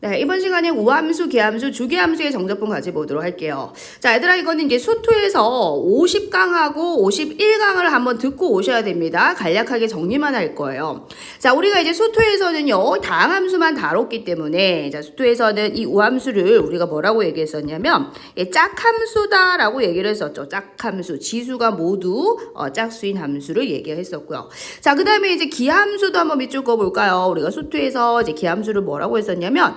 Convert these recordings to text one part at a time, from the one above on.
네, 이번 시간에 우함수, 계함수, 주계함수의 정적분 같이 보도록 할게요. 자, 얘들아, 이거는 이제 수투에서 50강하고 51강을 한번 듣고 오셔야 됩니다. 간략하게 정리만 할 거예요. 자, 우리가 이제 수투에서는요, 다항함수만 다뤘기 때문에, 자, 수투에서는 이 우함수를 우리가 뭐라고 얘기했었냐면, 예, 짝함수다라고 얘기를 했었죠. 짝함수. 지수가 모두 어, 짝수인 함수를 얘기했었고요. 자, 그 다음에 이제 기함수도 한번 밑줄 그어볼까요? 우리가 수투에서 이제 기함수를 뭐라고 했었냐면,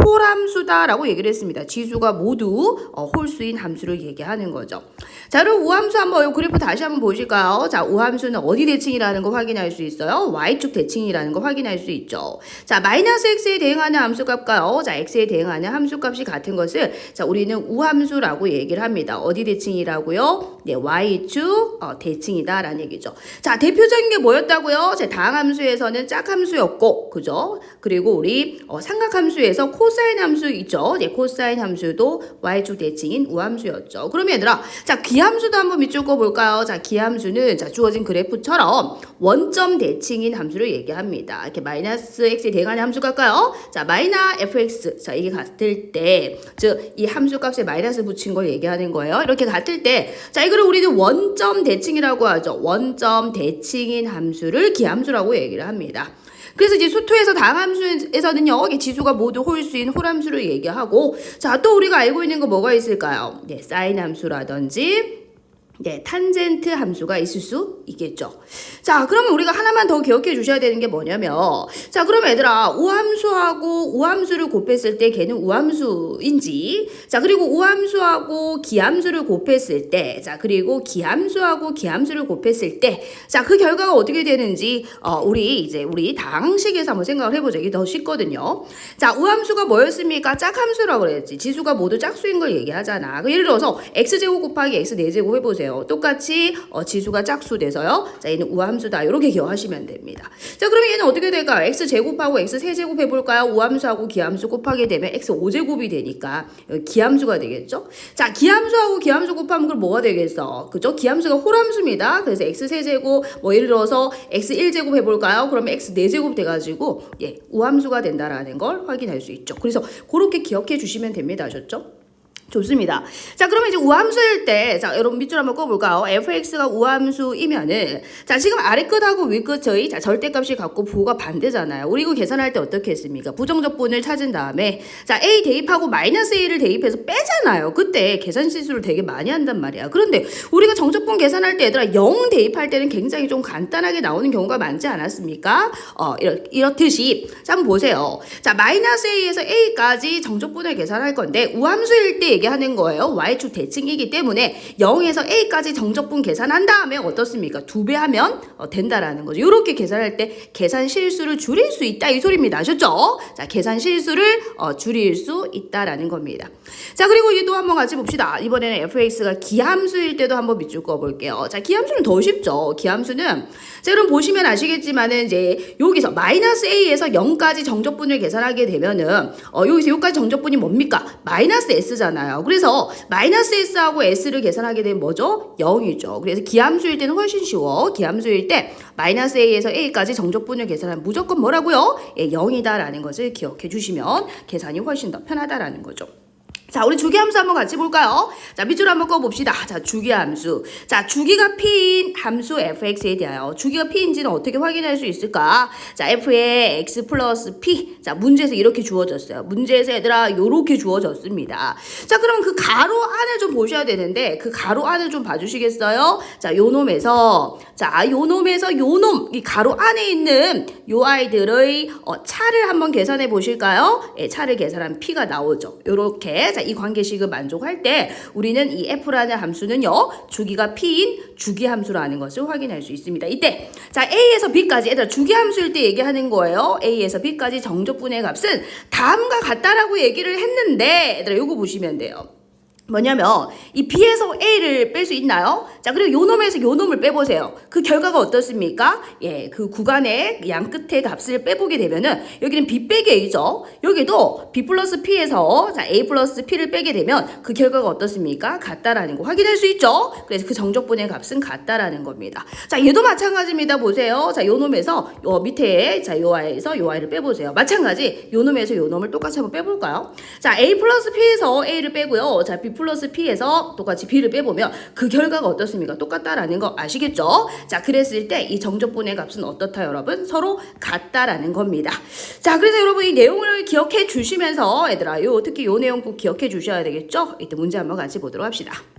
홀함수다라고 얘기를 했습니다. 지수가 모두 어, 홀수인 함수를 얘기하는 거죠. 자, 그럼 우함수 한번 이 그래프 다시 한번 보실까요? 자, 우함수는 어디 대칭이라는 거 확인할 수 있어요? y축 대칭이라는 거 확인할 수 있죠. 자, 마이너스 x에 대응하는 함수값과요. 자, x에 대응하는 함수값이 같은 것을 자, 우리는 우함수라고 얘기를 합니다. 어디 대칭이라고요? 네, y축 어, 대칭이다라는 얘기죠. 자, 대표적인 게 뭐였다고요? 제 다항함수에서는 짝함수였고, 그죠? 그리고 우리 어, 삼각함수에서 코 사인 함수 있죠? 네, 코사인 함수도 y축 대칭인 우함수였죠. 그러면 얘들아, 자, 기함수도 한번 밑줄 거 볼까요? 자, 기함수는 자, 주어진 그래프처럼 원점 대칭인 함수를 얘기합니다. 이렇게 마이너스 x에 대응하는 함수 갈까요? 자, 마이너 fx. 자, 이게 같을 때, 즉, 이 함수 값에 마이너스 붙인 걸 얘기하는 거예요. 이렇게 같을 때, 자, 이거를 우리는 원점 대칭이라고 하죠. 원점 대칭인 함수를 기함수라고 얘기를 합니다. 그래서 이제 수토에서 다함수에서는요, 이게 지수가 모두 홀수인 홀함수를 얘기하고, 자, 또 우리가 알고 있는 거 뭐가 있을까요? 네, 사인 함수라든지, 네, 탄젠트 함수가 있을 수 있겠죠. 자, 그러면 우리가 하나만 더 기억해 주셔야 되는 게 뭐냐면, 자, 그럼 얘들아, 우함수하고 우함수를 곱했을 때 걔는 우함수인지, 자, 그리고 우함수하고 기함수를 곱했을 때, 자, 그리고 기함수하고 기함수를 곱했을 때, 자, 그 결과가 어떻게 되는지, 어, 우리 이제 우리 다항식에서 한번 생각을 해보자. 이게 더 쉽거든요. 자, 우함수가 뭐였습니까? 짝함수라고 그랬지. 지수가 모두 짝수인 걸 얘기하잖아. 그 예를 들어서 x제곱 곱하기 x 4제곱 해보세요. 똑같이 어, 지수가 짝수 돼서요. 자, 얘는 우함수다. 이렇게 기억하시면 됩니다. 자, 그러면 얘는 어떻게 될까요? x 제곱하고 x 세제곱 해볼까요? 우함수하고 기함수 곱하게 되면 x 5제곱이 되니까 기함수가 되겠죠? 자, 기함수하고 기함수 곱하면 그럼 뭐가 되겠어? 그죠? 기함수가 홀함수입니다. 그래서 x 세제곱 뭐 예를 들어서 x 1제곱 해볼까요? 그러면 x 4제곱 돼가지고 예, 우함수가 된다라는 걸 확인할 수 있죠. 그래서 그렇게 기억해 주시면 됩니다. 아셨죠? 좋습니다. 자, 그러면 이제 우함수일 때, 자, 여러분 밑줄 한번 꺼볼까요? fx가 우함수이면은, 자, 지금 아래 끝하고 위 끝의, 자, 절대값이 같고 부호가 반대잖아요. 우리 이거 계산할 때 어떻게 했습니까? 부정적분을 찾은 다음에, 자, a 대입하고 마이너스 a를 대입해서 빼잖아요. 그때 계산 실수를 되게 많이 한단 말이야. 그런데 우리가 정적분 계산할 때 얘들아, 0 대입할 때는 굉장히 좀 간단하게 나오는 경우가 많지 않았습니까? 어, 이렇, 이렇듯이, 자, 한번 보세요. 자, 마이너스 a에서 a까지 정적분을 계산할 건데, 우함수일 때 얘기하는 거예요. y축 대칭이기 때문에 0에서 a까지 정적분 계산한 다음에 어떻습니까? 두 배 하면 어, 된다라는 거죠. 이렇게 계산할 때 계산 실수를 줄일 수 있다 이 소리입니다. 아셨죠? 자, 계산 실수를 어, 줄일 수 있다라는 겁니다. 자, 그리고 이제 또 한번 같이 봅시다. 이번에는 fx가 기함수일 때도 한번 밑줄 그어 볼게요. 자, 기함수는 더 쉽죠. 기함수는 자, 여러분 보시면 아시겠지만은 이제 여기서 마이너스 a에서 0까지 정적분을 계산하게 되면은 어, 여기서 여기까지 정적분이 뭡니까? 마이너스 s잖아요. 그래서 마이너스 s하고 s를 계산하게 되면 뭐죠? 0이죠. 그래서 기함수일 때는 훨씬 쉬워. 기함수일 때 마이너스 a에서 a까지 정적분을 계산하면 무조건 뭐라고요? 예, 0이다라는 것을 기억해 주시면 계산이 훨씬 더 편하다라는 거죠. 자, 우리 주기함수 한번 같이 볼까요? 자, 밑줄 한번 꺼봅시다. 자, 주기함수. 자, 주기가 p인 함수 fx에 대하여 주기가 p인지는 어떻게 확인할 수 있을까? 자, f의 x 플러스 p. 자, 문제에서 이렇게 주어졌어요. 문제에서 얘들아, 요렇게 주어졌습니다. 자, 그럼 그 가로 안을 좀 보셔야 되는데, 그 가로 안을 좀 봐주시겠어요? 자, 요 놈에서, 자, 요 놈에서 요 놈, 이 가로 안에 있는 요 아이들의 어, 차를 한번 계산해 보실까요? 예, 차를 계산하면 p가 나오죠. 요렇게. 자, 이 관계식을 만족할 때 우리는 이 f라는 함수는요. 주기가 p인 주기 함수라는 것을 확인할 수 있습니다. 이때 자, a에서 b까지 얘들아 주기 함수일 때 얘기하는 거예요. a에서 b까지 정적분의 값은 다음과 같다라고 얘기를 했는데 얘들아 요거 보시면 돼요. 뭐냐면 이 B에서 A를 뺄 수 있나요? 자 그리고 요 놈에서 요 놈을 빼보세요. 그 결과가 어떻습니까? 예, 그 구간의 양 끝의 값을 빼보게 되면은 여기는 B 빼기 A죠. 여기도 B 플러스 P에서 자 A 플러스 P를 빼게 되면 그 결과가 어떻습니까? 같다라는 거 확인할 수 있죠. 그래서 그 정적분의 값은 같다라는 겁니다. 자 얘도 마찬가지입니다. 보세요. 자 요 놈에서 요 밑에 자요 아이에서 요 아이를 빼보세요. 마찬가지 요 놈에서 요 놈을 똑같이 한번 빼볼까요? 자 A 플러스 P에서 A를 빼고요. 자 B 플러스 P에서 똑같이 B를 빼보면 그 결과가 어떻습니까? 똑같다라는 거 아시겠죠? 자, 그랬을 때 이 정적분의 값은 어떻다, 여러분? 서로 같다라는 겁니다. 자, 그래서 여러분 이 내용을 기억해 주시면서 얘들아, 요 특히 요 내용 꼭 기억해 주셔야 되겠죠? 이때 문제 한번 같이 보도록 합시다.